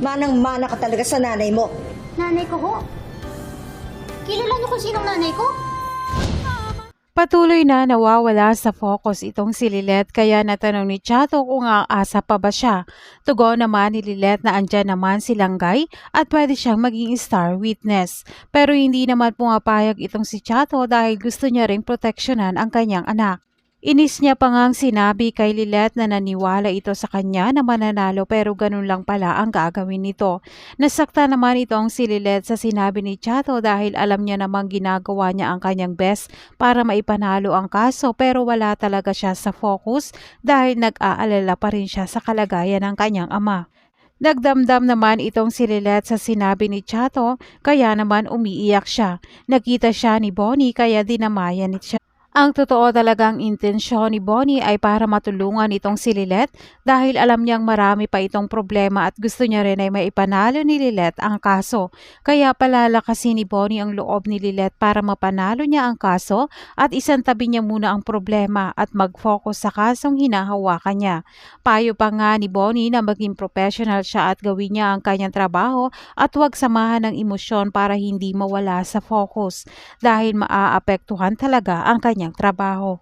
Manang-mana ka talaga sa nanay mo. Nanay ko ho? Kilala niyo kung sinong nanay ko? Patuloy na nawawala sa focus itong si Lilet kaya natanong ni Chato kung aasa pa ba siya. Tugon naman ni Lilet na andyan naman si Langgay at pwede siyang maging star witness. Pero hindi naman pumapayag itong si Chato dahil gusto niya ring proteksyonan ang kanyang anak. Inis niya pa ngang sinabi kay Lilet na naniwala ito sa kanya na mananalo pero ganun lang pala ang gagawin nito. Nasakta naman itong si Lilet sa sinabi ni Chato dahil alam niya namang ginagawa niya ang kanyang best para maipanalo ang kaso pero wala talaga siya sa focus dahil nag-aalala pa rin siya sa kalagayan ng kanyang ama. Nagdamdam naman itong si Lilet sa sinabi ni Chato kaya naman umiiyak siya. Nakita siya ni Bonnie kaya dinamayan siya. Ang totoo talagang intensyon ni Bonnie ay para matulungan itong si Lilet dahil alam niyang marami pa itong problema at gusto niya rin ay maipanalo ni Lilet ang kaso. Kaya palalakasin ni Bonnie ang loob ni Lilet para mapanalo niya ang kaso at isantabi niya muna ang problema at mag-focus sa kasong hinahawakan niya. Payo pa nga ni Bonnie na maging professional siya at gawin niya ang kanyang trabaho at huwag samahan ng emosyon para hindi mawala sa focus dahil maaapektuhan talaga ang kanyang trabaho.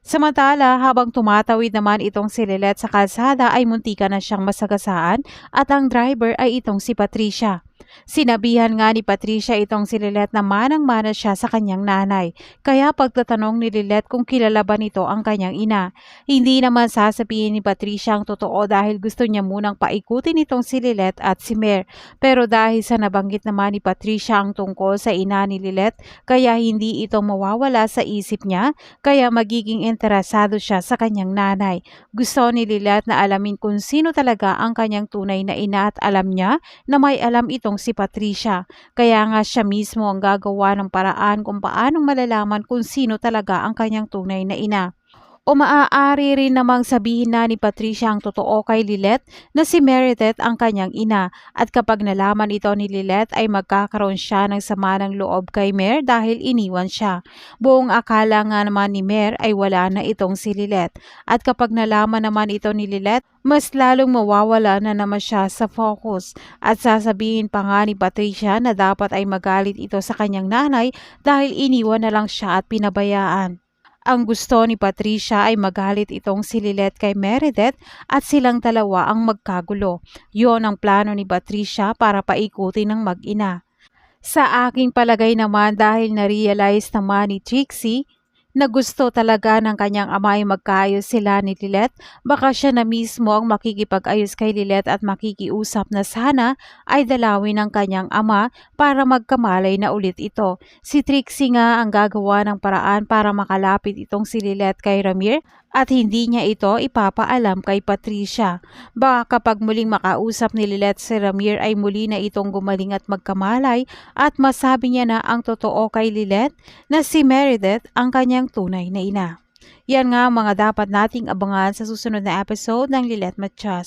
Samantala, habang tumatawid naman itong si Lilet sa kalsada ay muntika na siyang masagasaan at ang driver ay itong si Patricia. Sinabihan nga ni Patricia itong si Lilet na manang-mana siya sa kanyang nanay. Kaya pagtatanong ni Lilet kung kilala ba nito ang kanyang ina. Hindi naman sasabihin ni Patricia ang totoo dahil gusto niya munang paikutin itong si Lilet at si Mer. Pero dahil sa nabanggit naman ni Patricia ang tungkol sa ina ni Lilet, kaya hindi ito mawawala sa isip niya, kaya magiging interesado siya sa kanyang nanay. Gusto ni Lilet na alamin kung sino talaga ang kanyang tunay na ina at alam niya na may alam itong si Patricia. Kaya nga siya mismo ang gagawa ng paraan kung paanong malalaman kung sino talaga ang kanyang tunay na ina. O maaari rin namang sabihin na ni Patricia ang totoo kay Lilet na si Meredith ang kanyang ina at kapag nalaman ito ni Lilet ay magkakaroon siya ng sama ng loob kay Mer dahil iniwan siya. Buong akala nga naman ni Mer ay wala na itong si Lilet at kapag nalaman naman ito ni Lilet mas lalong mawawala na naman siya sa focus at sasabihin pa nga ni Patricia na dapat ay magalit ito sa kanyang nanay dahil iniwan na lang siya at pinabayaan. Ang gusto ni Patricia ay magalit itong si Lilet kay Meredith at silang dalawa ang magkagulo. Yon ang plano ni Patricia para paikutin ng mag-ina. Sa aking palagay naman dahil na-realize naman ni Trixie na gusto talaga ng kanyang ama ay magkaayos sila ni Lilet, baka siya na mismo ang makikipag-ayos kay Lilet at makikiusap na sana ay dalawin ng kanyang ama para magkamalay na ulit ito. Si Trixie nga ang gagawa ng paraan para makalapit itong si Lilet kay Ramir at hindi niya ito ipapaalam kay Patricia. Baka kapag muling makausap ni Lilet si Ramir ay muli na itong gumaling at magkamalay at masabi niya na ang totoo kay Lilet na si Meredith ang kanyang tunay na ina. Yan nga ang mga dapat nating abangan sa susunod na episode ng Lilet Matias.